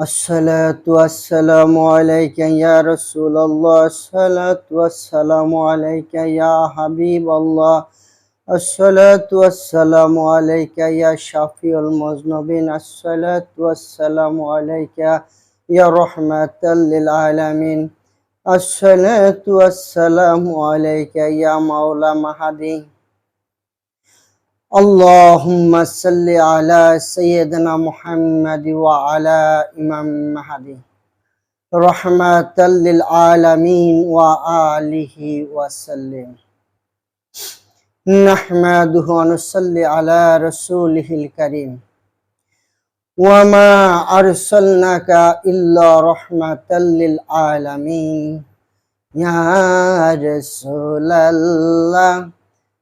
الصلاة والسلام عليك يا رسول الله. الصلاة والسلام عليك يا حبيب الله. الصلاة والسلام عليك يا شفيع المذنبين. الصلاة والسلام عليك يا رحمة للعالمين. الصلاة والسلام عليك يا مولى مهدي اللهم صل على سيدنا محمد وعلى إمام مهدي رحمة للعالمين وآله وسلم نحمده ونصلي على رسوله الكريم وما أرسلناك إلا رحمة للعالمين يا رسول الله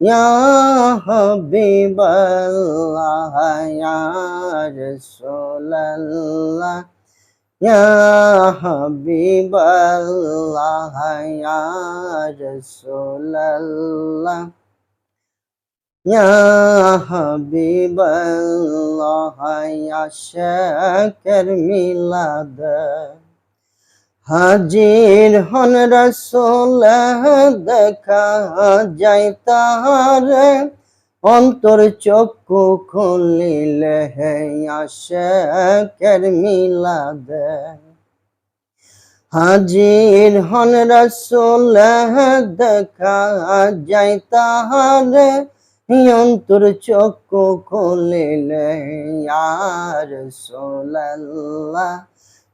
يا حبيب الله يا رسول الله يا حبيب الله يا رسول الله يا حبيب الله يا شاكر ميلاده হাজির হন রসোল, দেখা যায় তার। অন্তর চক্ষু খুলিলে আশেকের মিলাদ। হাজির হন রসোল, দেখা যায় তার। অন্তর চক্ষু খুলিলে আর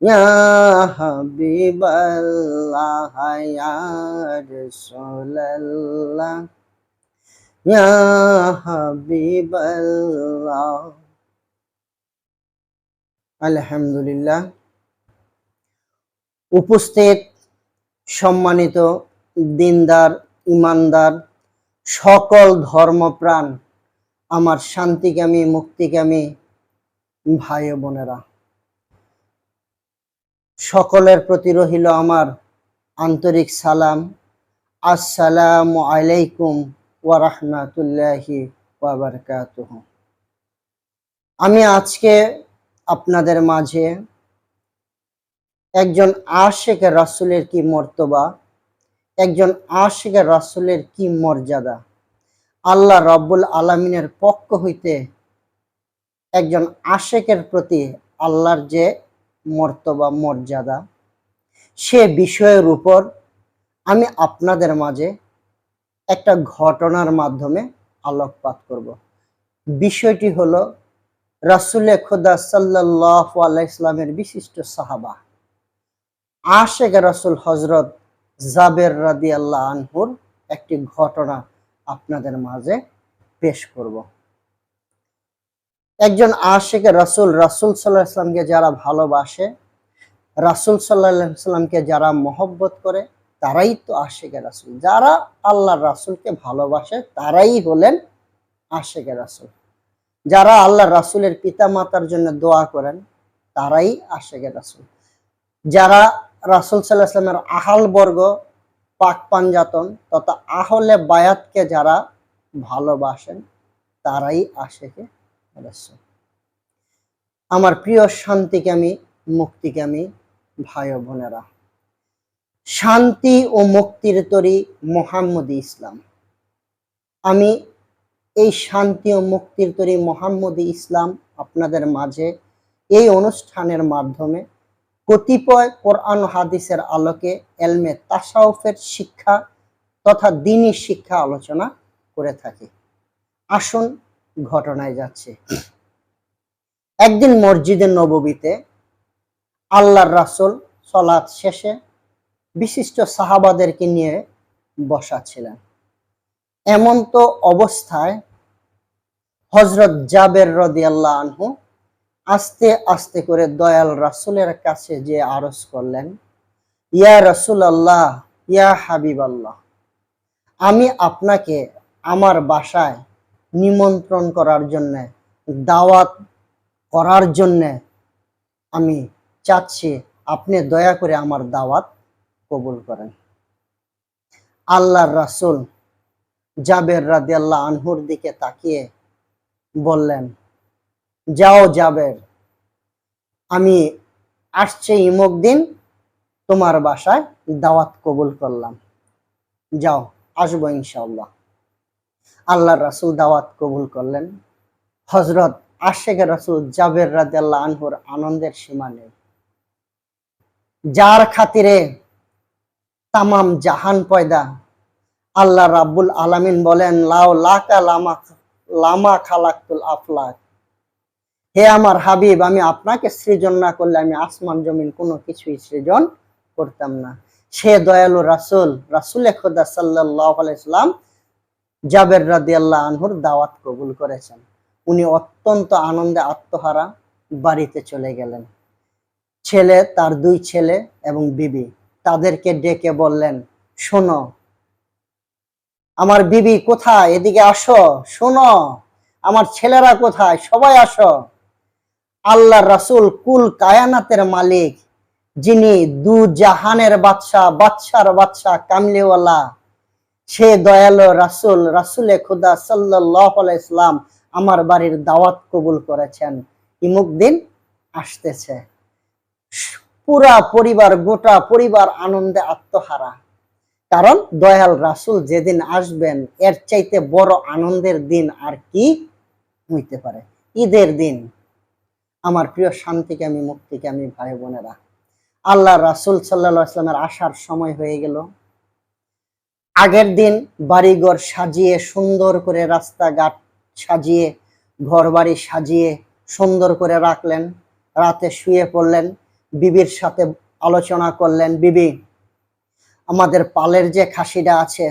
Ya Habiballah Ya Rasulallah Ya Habiballah আলহামদুলিল্লাহ। উপস্থিত, সম্মানিত দিনদার, ইমানদার, সকল ধর্মপ্রাণ, আমার শান্তিকামী, মুক্তিকামী ভাই বোনেরা। সকলের প্রতি রহিল আমার আন্তরিক সালাম। আসসালামু আলাইকুম ওয়া রাহমাতুল্লাহি ওয়া বারাকাতুহু। আমি আজকে আপনাদের মাঝে একজন আশেকের রাসূলের কি মর্তবা, একজন আশেকের রাসূলের কি মর্যাদা, আল্লাহ রব্বুল আলামিনের পক্ষ হইতে একজন আশেকের প্রতি আল্লাহর যে মর্তবা, মর্যাদা। সে বিষয়ের উপর আমি আপনাদের মাঝে একটা ঘটনার মাধ্যমে আলোকপাত করব। বিষয়টি হলো রাসুলে খোদা সাল্লাহ আলাইসলামের বিশিষ্ট সাহাবা। আশেখ রাসুল হজরত জাবের রাদি আল্লাহ আনহুর একটি ঘটনা আপনাদের মাঝে পেশ করব। একজন আশেকে রাসুল রাসুল সাল্লাহ ইসলামকে যারা ভালোবাসে, রাসুল সাল্লাহ সাল্লামকে যারা মহব্বত করে, তারাই তো আশেকে রাসুল। যারা আল্লাহ রাসুলকে ভালোবাসে, তারাই হলেন আশেকে রাসুল। যারা আল্লাহ রাসুলের পিতা মাতার জন্য দোয়া করেন, তারাই আশেকে রাসুল। যারা রাসুল সাল্লাহ ইসলামের আহাল বর্গ, পাক পাঞ্জাতন তথা আহলে বায়াতকে যারা ভালোবাসেন, তারাই রাসূল আমার প্রিয় শান্তিকামী মুক্তিকামী ভাই বোনেরা, শান্তি ও মুক্তির তরি মোহাম্মদ ইসলাম। আমি এই শান্তি ও মুক্তির তরি মোহাম্মদ ইসলাম আপনাদের মাঝে এই অনুষ্ঠানের মাধ্যমে কতিপয় কোরআন হাদিসের আলোকে এলমে তাসাউফের শিক্ষা তথা দিনী শিক্ষা আলোচনা করে থাকি। আসুন ঘটনায় যাচ্ছে। একদিন মসজিদে নববীতে আল্লাহর রাসূল সলাৎ শেষে বিশিষ্ট সাহাবাদেরকে নিয়ে বসা ছিলেন। এমন তো অবস্থায় হজরত জাবের রদি আল্লাহ আনহু আস্তে আস্তে করে দয়াল রাসূলের কাছে যে আরজ করলেন, ইয়া রাসূল আল্লাহ ইয়া হাবিব আল্লাহ আমি আপনাকে আমার বাসায় নিমন্ত্রণ করার জন্য, দাওয়াত করার জন্য আমি চাচ্ছি আপনি দয়া করে আমার দাওয়াত কবুল করেন। আল্লাহর রাসুল জাবের রাদিয়াল্লাহ আনহুর দিকে তাকিয়ে বললেন, যাও জাবের, আমি আসছে ইমুক দিন তোমার বাসায় দাওয়াত কবুল করলাম। যাও, আসব ইনশাআল্লাহ। আল্লাহর রাসূল দাওয়াত কবুল করলেন। হজরত আশেখ রাসূল জাবের রাদিয়াল্লাহ আনহুর আনন্দের সীমা নেই। যার খাতিরে তামাম জাহান পয়দা আল্লাহ রাব্বুল আলামিন বলেন, লাও লাকা লামা লামা খালাকুল আফলাক। হে আমার হাবিব, আমি আপনাকে সৃজন না করলে আমি আসমান জমিন কোনো কিছুই সৃজন করতাম না। সে দয়ালু রাসূল, রাসূলে খোদা সাল্লাল্লাহু আলাইহি সাল্লাম জাবের রাদিয়াল্লাহু আনহুর দাওয়াত কবুল করেছেন। উনি অত্যন্ত আনন্দে আত্মহারা বাড়িতে চলে গেলেন। ছেলে, তার দুই ছেলে এবং বিবি তাদেরকে ডেকে বললেন, শোনো, আমার বিবি কোথায়? এদিকে আসো, শোনো, আমার ছেলেরা কোথায়? সবাই আসো। আল্লাহ রাসূল কুল কায়ানাতের মালিক, যিনি দু জাহানের বাদশা বাদশার বাদশাহ, কামলিওয়ালা সে দয়ালু রাসুল, রাসূলে খুদা আলাইহি ইসলাম আমার বাড়ির দাওয়াত কবুল করেছেন। ইমুক দিন আসতেছে। পুরা পরিবার, গোটা পরিবার আনন্দে আত্মহারা। কারণ দয়াল রাসূল যেদিন আসবেন, এর চাইতে বড় আনন্দের দিন আর কি হইতে পারে? ঈদের দিন। আমার প্রিয় শান্তিকে আমি, মুক্তিকে আমি ভাই বোনেরা আল্লাহ রাসূল আলাইহি সাল্লামের আসার সময় হয়ে গেল। আগের দিন বাড়িঘর সাজিয়ে, সুন্দর করে রাস্তাঘাট সাজিয়ে ঘর বাড়ি সাজিয়ে সুন্দর করে রাখলেন। রাতে শুয়ে পড়লেন, বিবির সাথে আলোচনা করলেন, বিবি, আমাদের পালের যে খাসিটা আছে,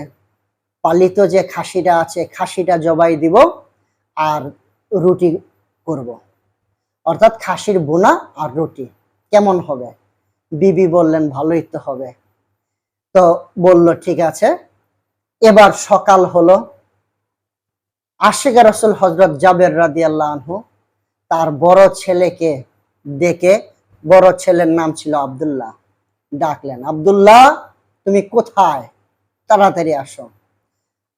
পালিত যে খাসিটা আছে, খাসিটা জবাই দিব আর রুটি করব। অর্থাৎ খাসির বোনা আর রুটি, কেমন হবে? বিবি বললেন, ভালোই তো হবে। তো বলল, ঠিক আছে। এবার সকাল হলো। আশেখা রসুল হজরত জাবের রাদি আল্লাহ তার বড় ছেলেকে ডেকে বড় ছেলের নাম ছিল আব্দুল্লাহ। ডাকলেন, আব্দুল্লাহ, তুমি কোথায়? তাড়াতাড়ি আসো।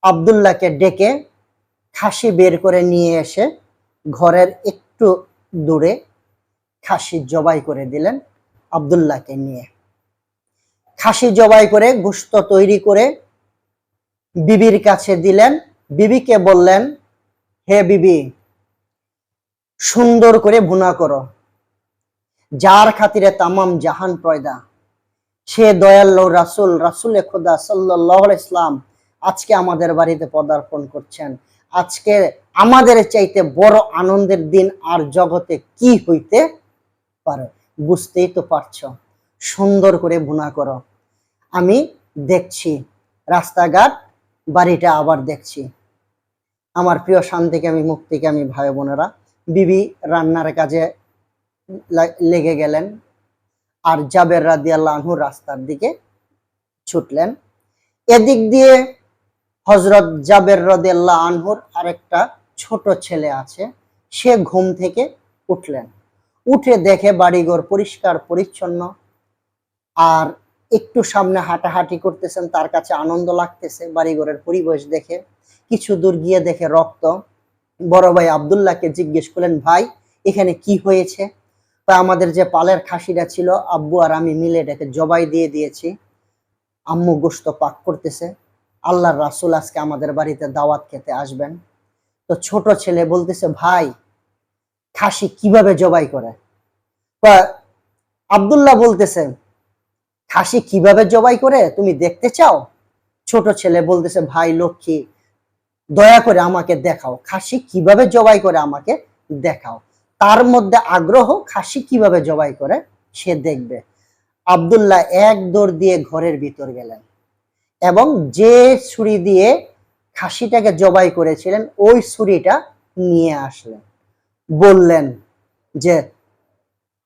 আব্দুল্লাহকে ডেকে খাসি বের করে নিয়ে এসে ঘরের একটু দূরে খাসি জবাই করে দিলেন আব্দুল্লাহকে নিয়ে। খাসি জবাই করে গোস্ত তৈরি করে বিবির কাছে দিলেন। বিবিকে বললেন, হে বিবি, সুন্দর করে ভুনা করো। যার খাতিরে তামাম জাহান পয়দা, সে দয়াল্ল রাসুল, রাসুলে খোদা সাল্লাহ ইসলাম আজকে আমাদের বাড়িতে পদার্পণ করছেন। আজকে আমাদের চাইতে বড় আনন্দের দিন আর জগতে কি হইতে পারে? বুঝতেই তো পারছ। সুন্দর করে ভুনা করো। আমি দেখছি রাস্তাঘাট বাড়িটা আবার দেখছি। আমার প্রিয় শান্তিকে আমি মুক্তিকে আমি ভাই বোনেরা, বিবি রান্নার কাজে লেগে গেলেন আর জাবের রাদিয়াল্লাহ আনহু রাস্তার দিকে ছুটলেন। এদিক দিয়ে হজরত জাবের রাদিয়াল্লাহ আনহুর আরেকটা ছোট ছেলে আছে, সে ঘুম থেকে উঠলেন। উঠে দেখে বাড়িঘর পরিষ্কার, পরিচ্ছন্ন আর একটু সামনে হাঁটাহাঁটি করতেছেন, তার কাছে আনন্দ লাগতেছে, বাড়িঘরের পরিবেশ দেখে, কিছু দূর গিয়ে দেখে রক্ত। বড় ভাই আবদুল্লাহকে জিজ্ঞেস করলেন, ভাই, এখানে কি হয়েছে? তা আমাদের যে পালের খাসিটা ছিল, আব্বু আর আমি মিলে এটাকে জবাই দিয়ে দিয়েছি। আম্মু গোস্ত পাক করতেছে, আল্লাহর রাসুল আজকে আমাদের বাড়িতে দাওয়াত খেতে আসবেন। তো ছোট ছেলে বলতেছে, ভাই, খাসি কীভাবে জবাই করে? আব্দুল্লাহ বলতেছে খাসি কীভাবে জবাই করে তুমি দেখতে চাও? ছোট ছেলে বলতেছে, ভাই লক্ষ্মী, দয়া করে আমাকে দেখাও। খাসি কীভাবে জবাই করে আমাকে দেখাও? তার মধ্যে আগ্রহ খাসি কীভাবে জবাই করে সে দেখবে। আব্দুল্লাহ এক দৌড় দিয়ে ঘরের ভিতর গেলেন এবং যে ছুরি দিয়ে খাসিটাকে জবাই করেছিলেন, ওই ছুরিটা নিয়ে আসলেন। বললেন যে,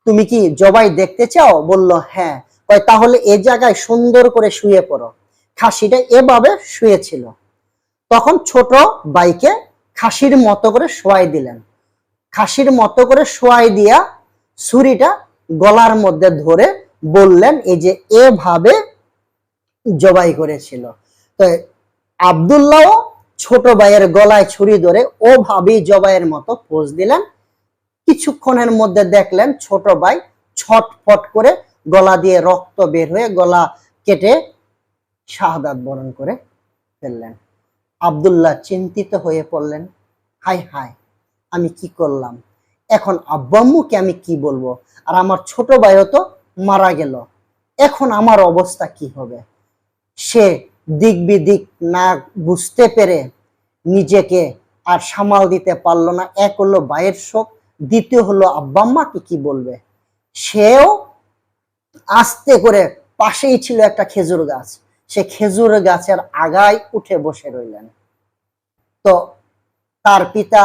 তুমি কি জবাই দেখতে চাও? বলল হ্যাঁ। কয়, তাহলে এ জায়গায় সুন্দর করে শুয়ে পড়ো। খাসিটা এভাবে শুয়েছিল। তখন ছোট বাইকে খাসির মতো করে শোয়াই দিলেন। খাসির মতো করে শোয়াই দিয়া ছুরিটা গলার মধ্যে ধরে বললেন, এই যে এভাবে জবাই করেছিল। তো আবদুল্লাহ ছোট ভাইয়ের গলায় ছুরি ধরে ওভাবেই জবাইয়ের মতো পোজ দিলেন। কিছুক্ষণের মধ্যে দেখলেন ছোট ভাই ছটফট করে গলা দিয়ে রক্ত বের হয়ে গলা কেটে শাহাদাত বরণ করে ফেললেন। আবদুল্লাহ চিন্তিত হয়ে পড়লেন হাই হাই আমি কি করলাম? এখন আব্বাম্মুকে আমি কি বলব? আর আমার ছোট ভাইও তো মারা গেল। এখন আমার অবস্থা কি হবে? সে দিক বিদিক না বুঝতে পেরে নিজেকে আর সামাল দিতে পারল না। এক হলো ভাইয়ের শোক, দ্বিতীয় হলো আব্বাম্মাকে কি বলবে? সেও আস্তে করে পাশেই ছিল একটা খেজুর গাছ। সে খেজুর গাছের আগায় উঠে বসে রইলেন। তো তার পিতা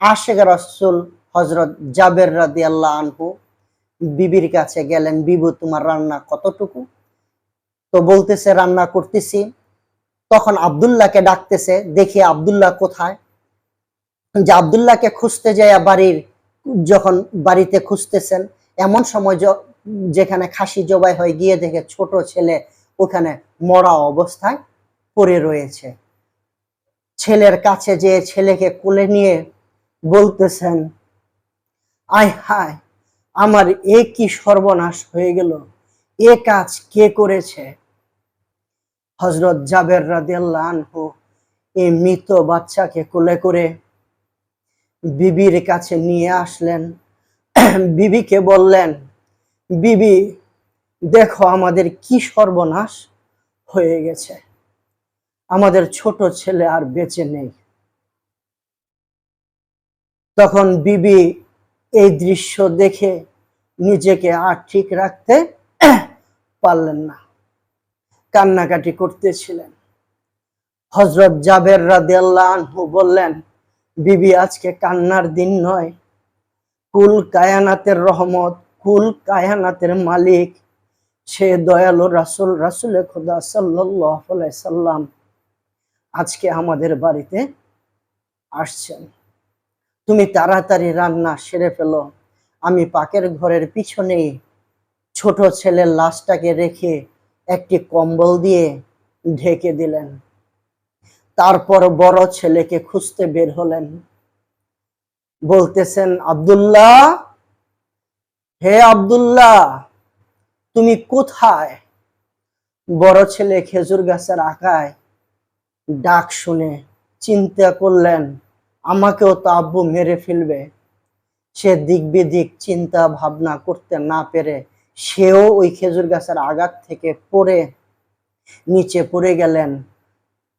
আশেখ রসুল হজরত জাবের রাদি আল্লাহ আনহু বিবির কাছে গেলেন, বিবু, তোমার রান্না কতটুকু? তো বলতেছে, রান্না করতেছি। তখন আবদুল্লাহকে ডাকতেছে, দেখি আবদুল্লাহ কোথায়? যে আবদুল্লাহকে খুঁজতে যায় বাড়ির, যখন বাড়িতে খুঁজতেছেন, এমন সময় যেখানে খাসি জবাই হয়ে, গিয়ে দেখে ছোট ছেলে ওখানে মরা অবস্থায় পড়ে রয়েছে। ছেলের কাছে যে ছেলেকে কোলে নিয়ে বলতেছেন, আয় হায়, আমার এ কি সর্বনাশ হয়ে গেল, এ কাজ কে করেছে? হজরত জাবের রাদিয়াল্লাহু আনহু এই মৃত বাচ্চাকে কোলে করে বিবির কাছে নিয়ে আসলেন। বিবিকে বললেন বিবি, দেখো আমাদের কি সর্বনাশ হয়ে গেছে। আমাদের ছোট ছেলে আর বেঁচে নেই। তখন বিবি এই দৃশ্য দেখে নিজেকে আর ঠিক রাখতে পারলেন না। কান্নাকাটি করতেছিলেন। হজরত জাবের রাদিয়াল্লাহু বললেন, বিবি, আজকে কান্নার দিন নয়। কুল কায়ানাতের রহমত কুল কায়ানাতের মালিক, সে দয়ালু রাসুল রাসুল খোদা সাল্লাম আজকে আমাদের বাড়িতে আসছেন। তুমি তাড়াতাড়ি রান্না সেরে ফেলো। আমি পাকের ঘরের পিছনেই ছোট ছেলের লাশটাকে রেখে একটি কম্বল দিয়ে ঢেকে দিলেন। তারপর বড় ছেলেকে খুঁজতে বের হলেন। বলতেছেন, আব্দুল্লাহ হে আব্দুল্লাহ, তুমি কোথায়? বড় ছেলে খেজুর গাছের আকায় ডাক শুনে চিন্তা করলেন, আমাকেও তো আব্বু মেরে ফেলবে। সে দিক বিদিক চিন্তা ভাবনা করতে না পেরে সেও ওই খেজুর গাছের আঘাত থেকে পড়ে, নিচে পড়ে গেলেন।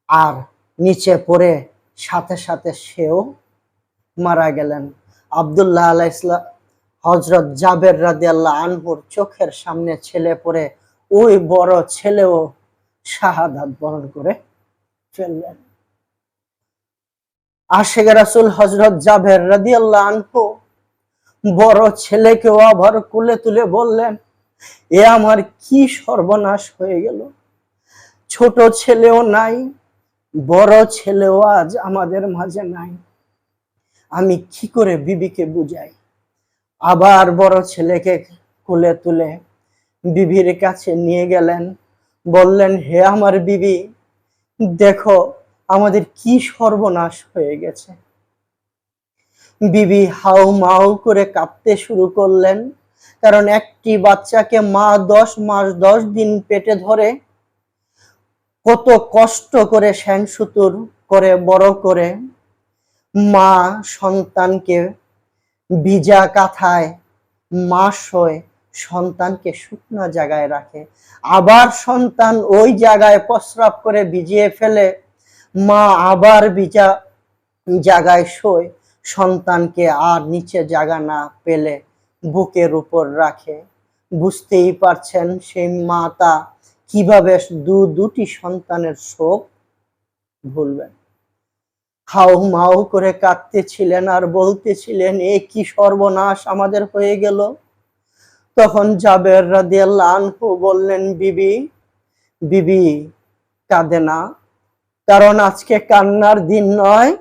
আর নিচে পড়ে সাথে সাথে সেও মারা গেলেন। আবদুল্লাহ আলাহ ইসলাম হজরত জাবের রাদি আল্লাহ আনহুর চোখের সামনে ছেলে পড়ে ওই বড় ছেলেও শাহাদাত বরণ করে ফেললেন। আশেখ রাসুল হজরত জাবের রাদি আল্লাহ আনহু বড় ছেলেকেও আবার কুলে তুলে বললেন, এ আমার কি সর্বনাশ হয়ে গেল? ছোট ছেলেও নাই, বড় ছেলেও আজ আমাদের মাঝে নাই। আমি কি করে বিবিকে বুঝাই? আবার বড় ছেলেকে কোলে তুলে বিবির কাছে নিয়ে গেলেন। বললেন, হে আমার বিবি, দেখো আমাদের কি সর্বনাশ হয়ে গেছে। বিবি হাউ মাউ করে কাঁপতে শুরু করলেন, কারণ একটি বাচ্চাকে মা দশ মাস দশ দিন পেটে ধরে কত কষ্ট করে শ্যান সুতুর করে বড় করে মা সন্তানকে ভিজা কাঁথায়, মাস হয়ে, সন্তানকে শুকনো জায়গায় রাখে। আবার সন্তান ওই জায়গায় প্রস্রাব করে ভিজিয়ে ফেলে, মা আবার ভিজা জায়গায় শোয়, সন্তানকে আর নিচে জায়গা না পেলে বুকের উপর রাখে। বুঝতেই পারছেন সেই মাতা কীভাবে দু দুটি সন্তানের শোক ভুলবেন। হাউ মাউ করে কাঁদতেছিলেন আর বলতেছিলেন, এ কি সর্বনাশ আমাদের হয়ে গেল? তখন জাবের রাদিয়াল্লাহু আনহু বললেন, বিবি বিবি, কাঁদে না। কারণ আজকে কান্নার দিন নয়।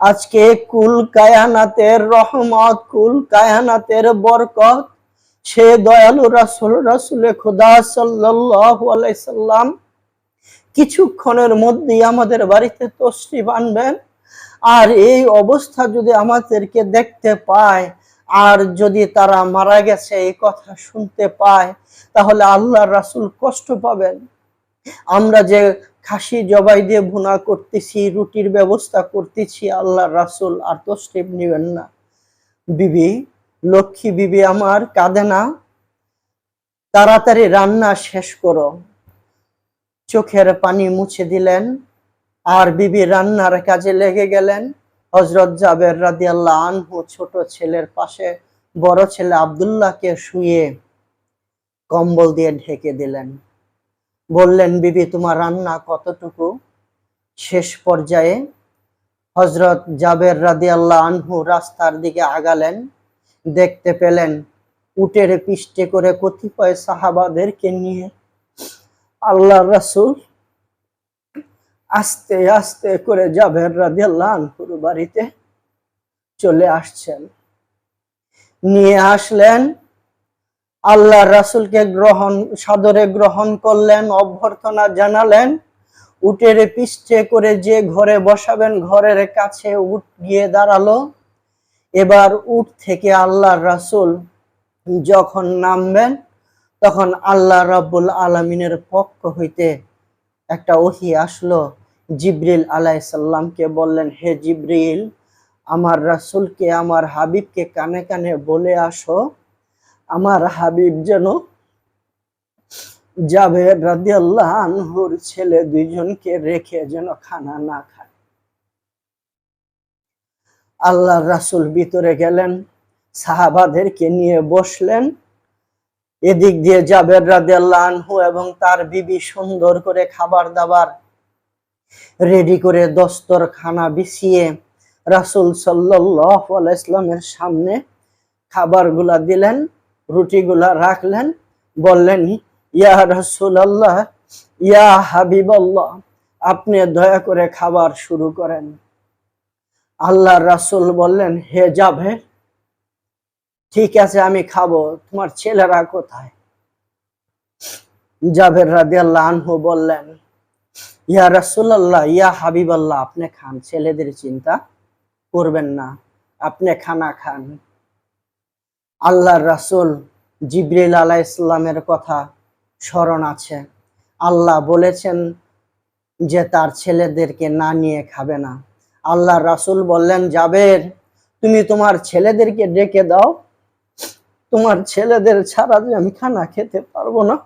আজকে কুল কায়ানাতের রহমত, কুল কায়ানাতের বরকত। সে দয়ালু রাসুল, রাসুলে খুদা সাল্লাম কিছুক্ষণের মধ্যেই আমাদের বাড়িতে তশরিফ আনবেন। আর এই অবস্থা যদি আমাদেরকে দেখতে পায়, আর যদি তারা মারা গেছে এই কথা শুনতে পায়, তাহলে আল্লাহ রাসুল কষ্ট পাবেন। আমরা যে খাসি জবাই দিয়ে ভুনা করতেছি, রুটির ব্যবস্থা করতেছি আল্লাহ রাসুল, আর তশরিফ নেবেন না। বিবি, লক্ষ্মী বিবি আমার কাঁদে না। তাড়াতাড়ি রান্না শেষ করো। চোখের পানি মুছে দিলেন। আর বিবি রান্নার কাজে লেগে গেলেন। হজরত জাবের রাদিয়াল্লাহ আনহু ছোট ছেলের পাশে বড় ছেলে আব্দুল্লাহকে শুয়ে কম্বল দিয়ে ঢেকে দিলেন। বললেন, বিবি, তোমার রান্না কতটুকু? শেষ পর্যায়ে হজরত জাবের রাদিয়াল্লাহ আনহু রাস্তার দিকে আগালেন। দেখতে পেলেন, উটের পিষ্টে করে কতিপয় সাহাবাদেরকে নিয়ে আল্লাহ রাসূল আস্তে আস্তে করে রাদিয়াল্লাহু আনহুর বাড়িতে চলে আসছেন। নিয়ে আসলেন আল্লাহ রাসূলকে গ্রহণ, সাদরে গ্রহণ করলেন, অভ্যর্থনা জানালেন, উটের পিষ্টে করে যে ঘরে বসাবেন, ঘরের কাছে উট গিয়ে দাঁড়াল। এবার উট থেকে আল্লাহ রাসূল যখন নামবেন, তখন আল্লাহ রাব্বুল আলামিনের পক্ষ হইতে একটা ওহি আসলো। জিব্রিল আলাইসাল্লামকে বললেন, হে জিব্রিল, আমার রাসূলকে, আমার হাবিবকে কানে কানে বলে আসো। আমার হাবিব যেন যাবে রাদিয়াল্লাহ আনহুর ছেলে দুইজনকে রেখে যেন খানা না খায়। আল্লাহ রাসূল ভিতরে গেলেন, সাহাবাদেরকে নিয়ে বসলেন। এদিক দিয়ে জাবের রাদিয়াল্লাহ আনহু এবং তার বিবি সুন্দর করে খাবার দাবার রেডি করে দস্তর খানা বিছিয়ে রাসূল আলাইহি ইসলামের সামনে খাবারগুলা দিলেন, রুটিগুলা রাখলেন, বললেন, ইয়া রাসূলুল্লাহ, ইয়া হাবিবাল্লাহ, আপনি দয়া করে খাবার শুরু করেন। আল্লাহ রাসূল বললেন, হে যাবে, ঠিক আছে, আমি খাব, তোমার ছেলেরা কোথায়? জাবের রাদিয়াল্লাহু আনহু বললেন ইয়া রাসূলুল্লাহ, ইয়া হাবিবাল্লাহ, আপনি খান, ছেলেদের চিন্তা করবেন না, আপনি খানা খান। আল্লাহর রাসূল জিবরিল আলাইহিস সালামের কথা স্মরণ আছে। আল্লাহ বলেছেন যে তার ছেলেদেরকে না নিয়ে খাবে না। আল্লাহ রাসূল বললেন, জাবের, তুমি তোমার ছেলেদেরকে ডেকে দাও। তোমার ছেলেদের ছাড়া যে আমি খানা খেতে পারব না।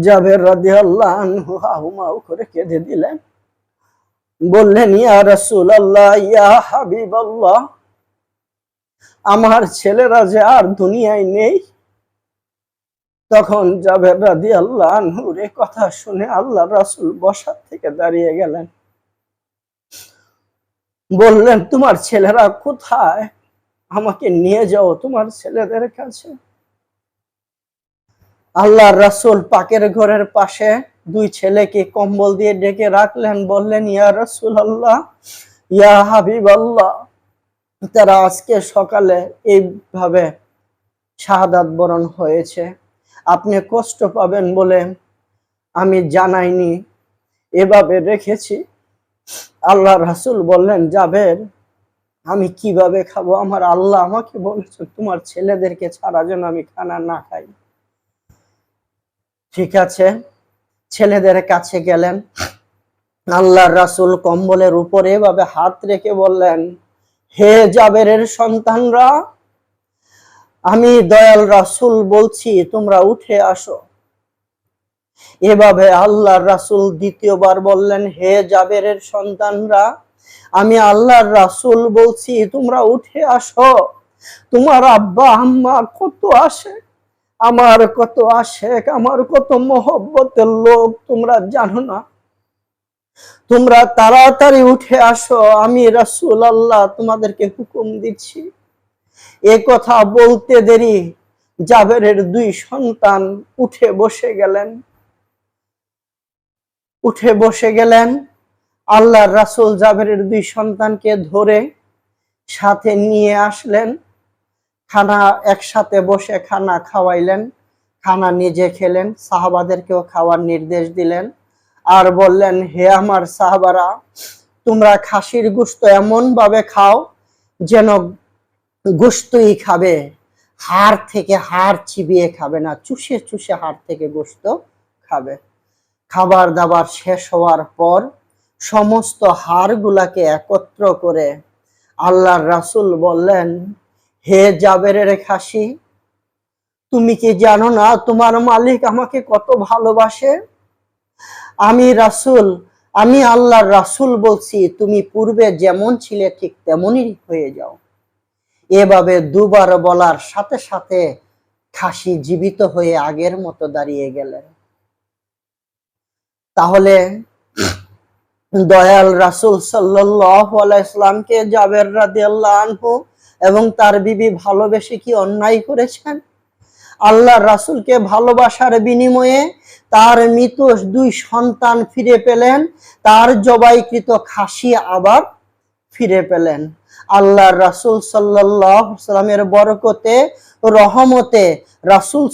জাবের রাদিয়াল্লাহু হাউমাউ করে কেঁদে দিলেন। বললেন, ইয়া রাসূলুল্লাহ, ইয়া হাবিবাল্লাহ, আমার ছেলেরা যে আর দুনিয়ায় নেই? তখন জাবের রাদিয়াল্লাহু আনহুর এ কথা শুনে আল্লাহ রাসূল বসার থেকে দাঁড়িয়ে গেলেন। বললেন, তোমার ছেলেরা কোথায়? আমাকে নিয়ে যাও তোমার ছেলেদের কাছে। আল্লাহ রাসূল পাকের ঘরের পাশে দুই ছেলেকে কম্বল দিয়ে ডেকে রাখলেন, বললেন, ইয়া রাসূল আল্লাহ ইয়া হাবিব আল্লাহ তারা আজকে সকালে এইভাবে শাহাদাত বরণ হয়েছে। আপনি কষ্ট পাবেন বলে আমি জানাইনি, এভাবে রেখেছি। আল্লাহ রাসূল বললেন যাবেন আমি কীভাবে খাব? আমার আল্লাহ আমাকে বলেছেন তোমার ছেলেদেরকে ছাড়া যেন আমি খানা না খাই। ঠিক আছে? ছেলেদের কাছে গেলেন। আল্লাহর রাসূল কম্বলের উপরে এভাবে হাত রেখে বললেন, হে জাবেরের সন্তানরা, আমি দয়াল রাসূল বলছি, তোমরা উঠে আসো। এভাবে আল্লাহর রাসূল দ্বিতীয়বার বললেন, হে জাবেরের সন্তানরা, আমি আল্লাহর রাসূল বলছি, তোমরা উঠে আসো। তোমার আব্বা আম্মা কত আসে আমার কত আশেক, আমার কত মহব্বতের লোক, তোমরা জানো না। তোমরা তাড়াতাড়ি উঠে আসো, আমি রাসূল আল্লাহ তোমাদেরকে হুকুম দিচ্ছি। এ কথা বলতে দেরি, জাবেরের দুই সন্তান উঠে বসে গেলেন। উঠে বসে গেলেন, আল্লাহর রাসূল জাবেরের দুই সন্তানকে ধরে সাথে নিয়ে আসলেন। খানা একসাথে বসে খানা খাওয়াইলেন, খানা নিজে খেলেন, সাহাবাদেরকেও খাওয়ার নির্দেশ দিলেন আর বললেন, হে আমার সাহাবারা, তোমরা খাসির গুস্ত এমন ভাবে খাও যেন গোস্তই খাবে। হাড় থেকে হাড় চিবিয়ে খাবে না, চুষে চুষে হাড় থেকে গোস্ত খাবে। খাবার দাবার শেষ হওয়ার পর সমস্ত হাড়গুলাকে একত্র করে আল্লাহর রাসূল বললেন হে জাবেরের খাসি, তুমি কি জানো না তোমার মালিক আমাকে কত ভালোবাসে? আমি রাসূল, আমি আল্লাহর রাসূল বলছি, তুমি পূর্বে যেমন ছিলে ঠিক তেমনই হয়ে যাও। এভাবে দুবার বলার সাথে সাথে খাসি জীবিত হয়ে আগের মতো দাঁড়িয়ে গেলেন। তাহলে দয়াল রাসূল সাল্লাল্লাহু আলাইহি ইসলামকে জাবের রাদিয়াল্লাহু আনহু এবং তার বিবি ভালোবেসে কি অন্যায় করেছেন? আল্লাহ রাসূলকে ভালোবাসার বিনিময়ে তার মৃত দুই সন্তান ফিরে পেলেন, তার জবাইকৃত খাসি আবার ফিরে পেলেন। আল্লাহর রাসূল সাল্লামের বরকতে, রহমতে রাসূল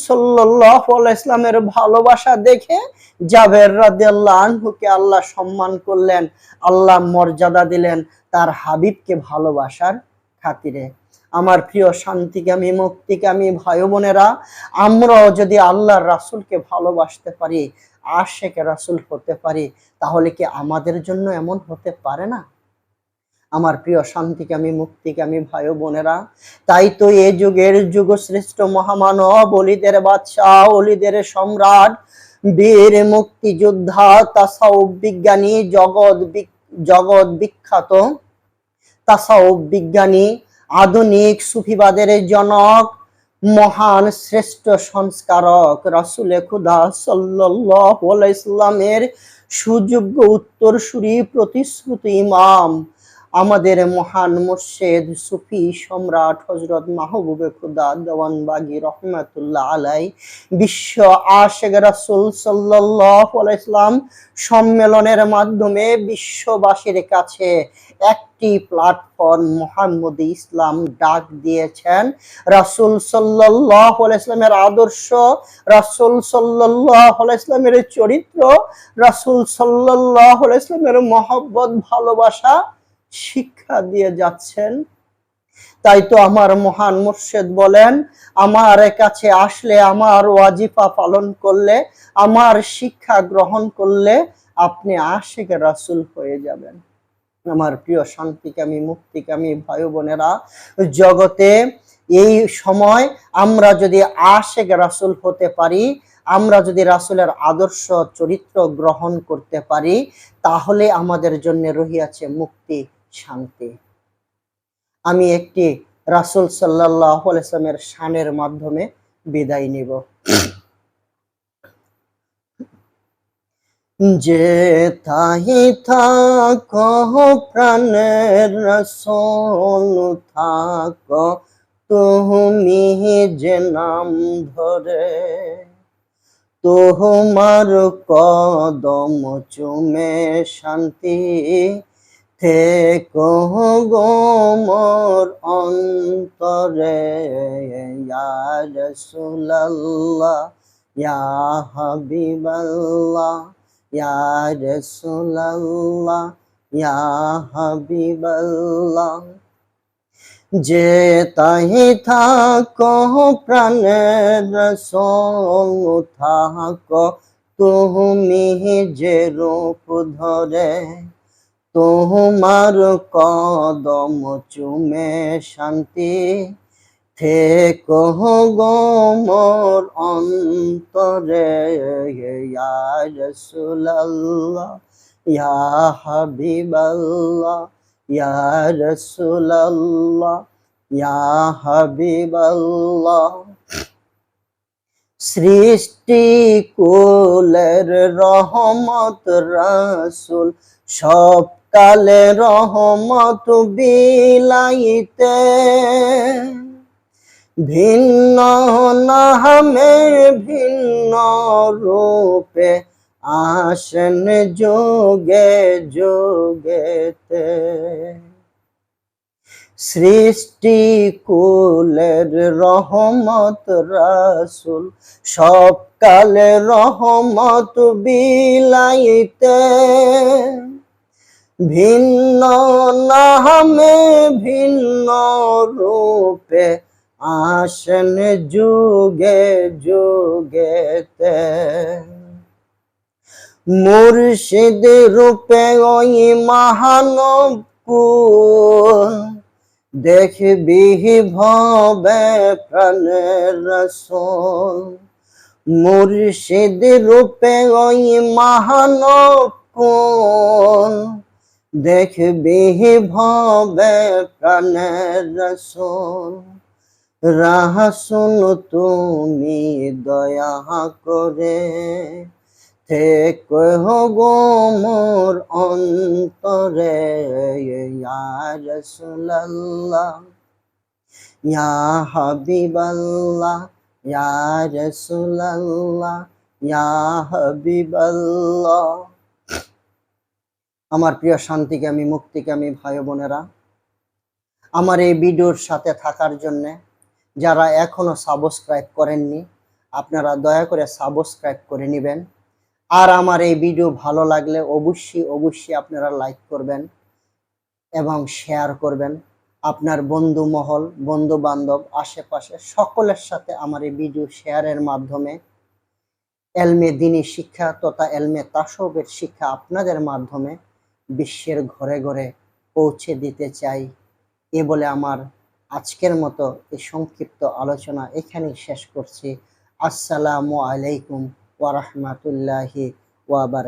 আলাইহি ইসলামের ভালোবাসা দেখে জাবের রাদিয়াল্লাহু আল্লাহ সম্মান করলেন, আল্লাহ মর্যাদা দিলেন তার হাবিবকে ভালোবাসার খাতিরে। আমার প্রিয় শান্তিকামী মুক্তিকামী ভাই বোনেরা, আমরাও যদি আল্লাহর রাসূলকে ভালোবাসতে পারি, আশেক রাসূল হতে পারি, তাহলে কি আমাদের জন্য এমন হতে পারে না? আমার প্রিয় শান্তিকামী মুক্তিকামী ভাই বোনেরা, তাই তো এ যুগের যুগশ্রেষ্ঠ মহামানব, অলিদের বাদশাহ, অলিদের সম্রাট, বীর মুক্তিযোদ্ধা তাসাউফ বিজ্ঞানী, জগৎ জগৎ বিখ্যাত তাসাউফ বিজ্ঞানী আধুনিক সুফিবাদের জনক মহান শ্রেষ্ঠ সংস্কারক রাসুলে খুদা সাল্লাহ ইসলামের সুযোগ্য উত্তরসূরি প্রতিশ্রুতি ইমাম। আমাদের মহান মুর্শেদ সুফি সম্রাট হজরত মাহবুবে খুদা দেওয়ান বাগি রহমাতুল্লাহ আলাই বিশ্ব আশেক রাসুল ইসলাম সম্মেলনের মাধ্যমে বিশ্ববাসীর কাছে একটি প্ল্যাটফর্ম মোহাম্মদ ইসলাম ডাক দিয়েছেন। রাসূল আলাইহি ইসলামের আদর্শ, রাসূল আলাইহি ইসলামের চরিত্র, রাসূল আলাইহি ইসলামের মহব্বত, ভালোবাসা শিক্ষা দিয়ে যাচ্ছেন। তাই তো আমার মহান মুর্শেদ বলেন, আমার কাছে আসলে আমার ওয়াজিফা পালন করলে, আমার শিক্ষা গ্রহণ করলে আপনি আশেখ রাসূল হয়ে যাবেন। আমার প্রিয় শান্তিকামী, মুক্তিকামী ভাই বোনেরা, জগতে এই সময় আমরা যদি আশেখ রাসূল হতে পারি, আমরা যদি রাসুলের আদর্শ, চরিত্র গ্রহণ করতে পারি, তাহলে আমাদের জন্য রহিয়াছে মুক্তি। শান্তি। আমি একটি রাসূল ওয়াসাল্লামের শানের মাধ্যমে বিদায় নিব। যে তাহি থাকো প্রাণের রসল থাকো, তুমি যে নাম ধরে, তোমার কদম চুমে শান্তি থেকো গো মোর অন্তরে, ইয়া রাসূলুল্লাহ, ইয়া হাবিবাল্লাহ, ইয়া রাসূলুল্লাহ, ইয়া হাবিবাল্লাহ। যে তাহি থাকো প্রাণের রসল, থাকো তুমি যে রূপ ধরে। তোমার কদম চুমে শান্তি থেকো গো মোর অন্তরে রাসূলুল্লাহ, ইয়া হাবিবাল্লাহ, ইয়া রাসূলুল্লাহ, ইয়া হাবিবাল্লাহ। সৃষ্টি কুলের রহমত রাসূল, সব কালে রহমত বিলাইতে ভিন্ন নামে ভিন্ন রূপে আসেন যোগে যোগেতে। সৃষ্টি কুলের রহমত রাসুল, সব কালে রহমত বিলাইতে। ভিন্ন নামে, ভিন্ন রূপে আসেন যুগে যুগেতে। মুর্শিদ রূপে ওই মহানব কুল দেখবি ভবে প্রাণের রসুল। মুর্শিদ রূপে ওই মহানব কুল দেখবি ভবে প্রাণের রসুল রাহাসুন তুমি দয়া করে। থেকো গো মোর অন্তরে রাসূলুল্লাহ। ইয়া হাবিবাল্লাহ, ইয়া রাসূলুল্লাহ, ইয়া হাবিবাল্লাহ। আমার প্রিয় শান্তিকামী মুক্তিকামী ভাই বোনেরা, আমার এই ভিডিওর সাথে থাকার জন্য যারা এখনও সাবস্ক্রাইব করেননি, আপনারা দয়া করে সাবস্ক্রাইব করে নেবেন। আর আমার এই ভিডিও ভালো লাগলে অবশ্যই অবশ্যই আপনারা লাইক করবেন এবং শেয়ার করবেন। আপনার বন্ধু মহল, বন্ধু বান্ধব, আশেপাশে সকলের সাথে আমার এই ভিডিও শেয়ারের মাধ্যমে এলমে দিনী শিক্ষা তথা এলমে তাসবের শিক্ষা আপনাদের মাধ্যমে বিশ্বের ঘরে ঘরে পৌঁছে দিতে চাই। এ বলে আমার আজকের মতো এই সংক্ষিপ্ত আলোচনা এখানেই শেষ করছি। আসসালামু আলাইকুম ওয়া বারাকাতুহু।